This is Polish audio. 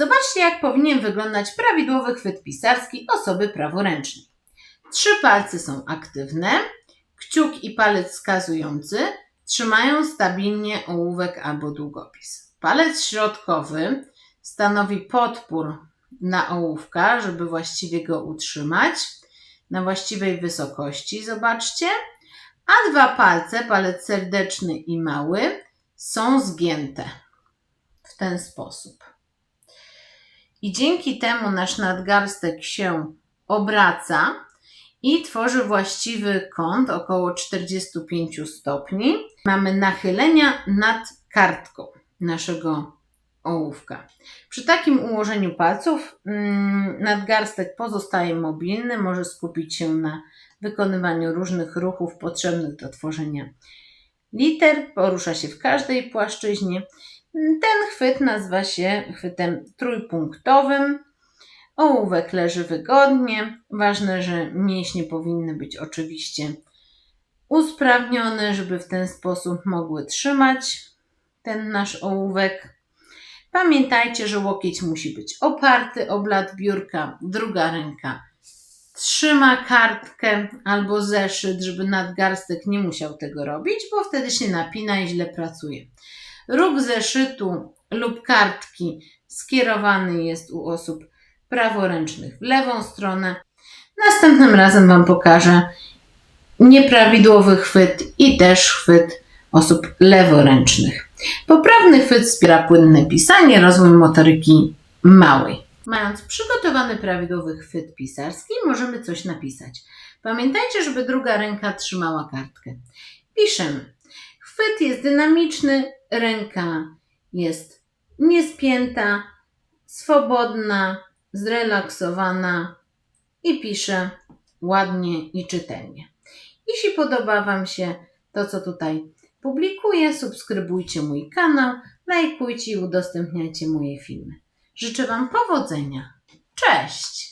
Zobaczcie, jak powinien wyglądać prawidłowy chwyt pisarski osoby praworęcznej. Trzy palce są aktywne, kciuk i palec wskazujący trzymają stabilnie ołówek albo długopis. Palec środkowy stanowi podpór na ołówka, żeby właściwie go utrzymać na właściwej wysokości, zobaczcie. A dwa palce, palec serdeczny i mały, są zgięte w ten sposób. I dzięki temu nasz nadgarstek się obraca i tworzy właściwy kąt około 45 stopni. Mamy nachylenia nad kartką naszego ołówka. Przy takim ułożeniu palców mm, nadgarstek pozostaje mobilny, może skupić się na wykonywaniu różnych ruchów potrzebnych do tworzenia liter, porusza się w każdej płaszczyźnie. Ten chwyt nazywa się chwytem trójpunktowym. Ołówek leży wygodnie. Ważne, że mięśnie powinny być oczywiście usprawnione, żeby w ten sposób mogły trzymać ten nasz ołówek. Pamiętajcie, że łokieć musi być oparty o blat biurka, druga ręka trzyma kartkę albo zeszyt, żeby nadgarstek nie musiał tego robić, bo wtedy się napina i źle pracuje. Róg zeszytu lub kartki skierowany jest u osób praworęcznych w lewą stronę. Następnym razem Wam pokażę nieprawidłowy chwyt i też chwyt osób leworęcznych. Poprawny chwyt wspiera płynne pisanie, rozwój motoryki małej. Mając przygotowany prawidłowy chwyt pisarski, możemy coś napisać. Pamiętajcie, żeby druga ręka trzymała kartkę. Piszemy. Chwyt jest dynamiczny, ręka jest niespięta, swobodna, zrelaksowana i piszę ładnie i czytelnie. Jeśli podoba Wam się to, co tutaj publikuję, subskrybujcie mój kanał, lajkujcie i udostępniajcie moje filmy. Życzę Wam powodzenia. Cześć!